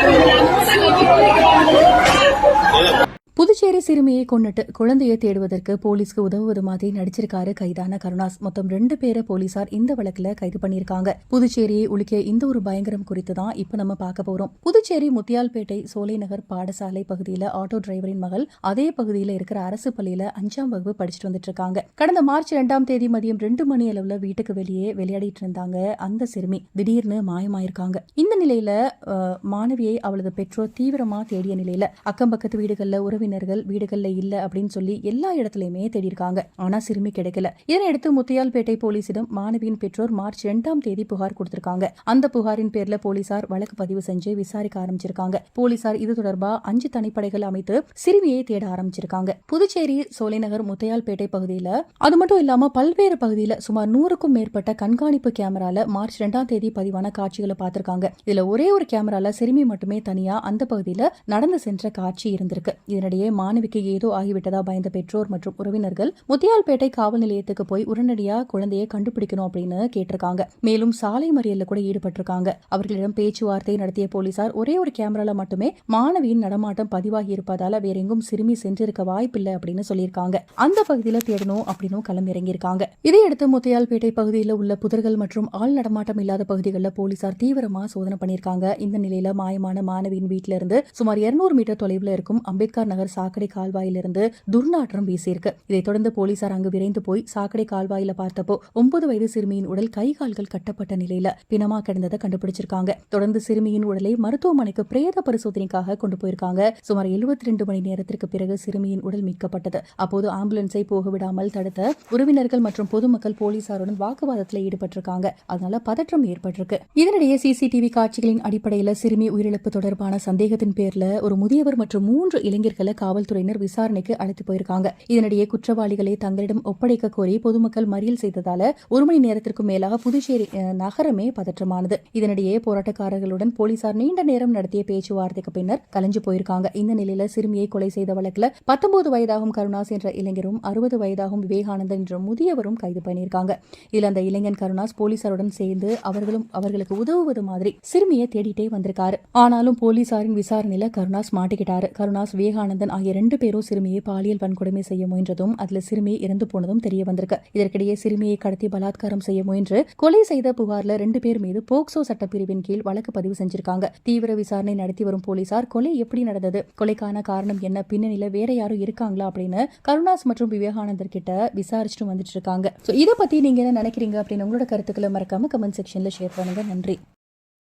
Thank you. Puducherry சிறுமியை கொண்டுட்டு குழந்தையை தேடுவதற்கு போலீஸ்க்கு உதவுவது மாதிரி நடிச்சிருக்காரு கைதான கருணாஸ். மொத்தம் ரெண்டு பேரை போலீசார் இந்த வழக்குல கைது பண்ணியிருக்காங்க. புதுச்சேரியை உலுக்கிய இந்த ஒரு பயங்கரம் குறித்து தான் இப்ப நம்ம பார்க்க போறோம். புதுச்சேரி முத்தியால்பேட்டை சோலைநகர் பாடசாலை பகுதியில ஆட்டோ டிரைவரின் மகள் அதே பகுதியில இருக்கிற அரசு பள்ளியில அஞ்சாம் வகுப்பு படிச்சுட்டு வந்துட்டு இருக்காங்க. கடந்த மார்ச் இரண்டாம் தேதி மதியம் ரெண்டு மணி அளவுல வீட்டுக்கு வெளியே விளையாடிட்டு இருந்தாங்க அந்த சிறுமி. திடீர்னு மாயமாயிருக்காங்க. இந்த நிலையில மாணவியை அவளது பெற்றோர் தீவிரமா தேடிய நிலையில அக்கம் பக்கத்து வீடுகள்ல உறவினர்கள் வீடுகள்ல இல்ல அப்படின்னு சொல்லி எல்லா இடத்துலயுமே தேடிருக்காங்க ஆனால் ஆனா சிறுமி கிடைக்கல. இதனையடுத்து முத்தியால்பேட்டை போலீசிடம் மாணவியின் பெற்றோர் மார்ச் இரண்டாம் தேதி புகார் கொடுத்திருக்காங்க. அந்த புகாரின் பேர்ல போலீசார் வழக்கு பதிவு செஞ்சு விசாரிக்க ஆரம்பிச்சிருக்காங்க. போலீசார் இது தொடர்பா அஞ்சு தனிப்படைகள் அமைத்து சிறுமியை தேட ஆரம்பிச்சிருக்காங்க. புதுச்சேரி சோலைநகர் முத்தையால்பேட்டை பகுதியில அது மட்டும் இல்லாம பல்வேறு பகுதியில சுமார் நூறுக்கும் மேற்பட்ட கண்காணிப்பு கேமரால மார்ச் இரண்டாம் தேதி பதிவான காட்சிகளை பார்த்திருக்காங்க. இதுல ஒரே ஒரு கேமரால சிறுமி மட்டுமே தனியா அந்த பகுதியில நடந்து சென்ற காட்சி இருந்திருக்கு. இதனிடையே மாணவிக்கு ஏதோ ஆகிவிட்டதா பயந்த பெற்றோர் மற்றும் உறவினர்கள் முத்தியால்பேட்டை காவல் நிலையத்துக்கு போய் உடனடியா குழந்தையை கண்டுபிடிக்கணும் அப்படின்னு கேட்டிருக்காங்க. மேலும் சாலை மறியலில் கூட ஈடுபட்டிருக்காங்க. அவர்களிடம் பேச்சுவார்த்தை நடத்திய போலீசார் ஒரே ஒரு கேமரால மட்டுமே மாணவியின் நடமாட்டம் பதிவாகி இருப்பதால வேற எங்கும் சிறுமி சென்றிருக்க வாய்ப்பில்லை அப்படின்னு சொல்லியிருக்காங்க. அந்த பகுதியில தேடணும் அப்படின்னு களம் இறங்கியிருக்காங்க இதையடுத்து முத்தையால்பேட்டை பகுதியில் உள்ள புதர்கள் மற்றும் ஆள் நடமாட்டம் இல்லாத பகுதிகளில் போலீசார் தீவிரமா சோதனை பண்ணியிருக்காங்க. இந்த நிலையில மாயமான மாணவியின் வீட்டில இருந்து சுமார் 200 மீட்டர் தொலைவில் இருக்கும் அம்பேத்கர் நகர் சாக்கடை கால்வாயிலிருந்து துர்நாற்றம் வீசியிருக்கு. இதைத் தொடர்ந்து போலீசார் அங்கு விரைந்து போய் சாக்கடை கால்வாயில பார்த்தப்போ ஒன்பது வயது சிறுமியின் உடல் கை கால்கள் கட்டப்பட்ட நிலையில பிணமா கிடந்ததை கண்டுபிடிச்சிருக்காங்க. தொடர்ந்து சிறுமியின் உடலை மருத்துவமனைக்கு பிரேத பரிசோதனைக்காக கொண்டு போயிருக்காங்க. சுமார் 72 ரெண்டு மணி நேரத்திற்கு பிறகு சிறுமியின் உடல் மீட்கப்பட்டது. அப்போது ஆம்புலன்ஸை போக விடாமல் தடுத்த உறவினர்கள் மற்றும் பொதுமக்கள் போலீசாருடன் வாக்குவாதத்தில் ஈடுபட்டிருக்காங்க. அதனால பதற்றம் ஏற்பட்டிருக்கு. இதனிடையே சிசிடிவி சாட்சிகளின் அடிப்படையில் சிறுமி உயிரிழப்பு தொடர்பான சந்தேகத்தின் பேர்ல ஒரு முதியவர் மற்றும் மூன்று இளைஞர்களை காவல்துறையினர் விசாரணைக்கு அழைத்து போயிருக்காங்க. இதனிடையே குற்றவாளிகளை தங்களிடம் ஒப்படைக்க கோரி பொதுமக்கள் மறியல் செய்ததால ஒரு மணி நேரத்திற்கும் மேலாக புதுச்சேரி நகரமே பதற்றமானது. இதனிடையே போராட்டக்காரர்களுடன் போலீசார் நீண்ட நேரம் நடத்திய பேச்சுவார்த்தைக்கு பின்னர் கலைஞ்சு போயிருக்காங்க. இந்த நிலையில சிறுமியை கொலை செய்த வழக்கில் பத்தொன்பது வயதாகும் கருணாஸ் என்ற இளைஞரும் அறுபது வயதாகும் விவேகானந்தன் என்ற முதியவரும் கைது பண்ணியிருக்காங்க. இதில் அந்த இளைஞன் கருணாஸ் போலீசாருடன் சேர்ந்து அவர்களும் அவர்களுக்கு உதவுவது மாதிரி சிறுமியை தேடிட்டே வந்திருக்காரு. ஆனாலும் போலீசாரின் விசாரணையில கருணாஸ் மாட்டிக்கிட்டாரு. கருணாஸ் விவேகானந்தன் ஆகிய ரெண்டு பேரும் சிறுமியை பாலியல் வன்கொடுமை செய்ய முயன்றதும் அதுல சிறுமி இறந்து போனதும் தெரிய வந்திருக்கு. இதற்கிடையே சிறுமியை கடத்தி பலாத்காரம் செய்ய முயன்று கொலை செய்த புகார்ல ரெண்டு பேர் மீது போக்சோ சட்டப்பிரிவின் கீழ் வழக்கு பதிவு செஞ்சிருக்காங்க. தீவிர விசாரணை நடத்தி வரும் போலீசார் கொலை எப்படி நடந்தது? கொலைக்கான காரணம் என்ன? பின்னணியில வேற யாரும் இருக்காங்களா? அப்படின்னு கருணாஸ் மற்றும் விவேகானந்தர் கிட்ட விசாரிச்சுட்டு வந்துட்டு இருக்காங்க. இதை பத்தி நீங்க என்ன நினைக்கிறீங்க? அப்படின்னு உங்களோட கருத்துக்களை மறக்காம கமெண்ட் செக்ஷன்ல ஷேர் பண்ணுங்க. நன்றி.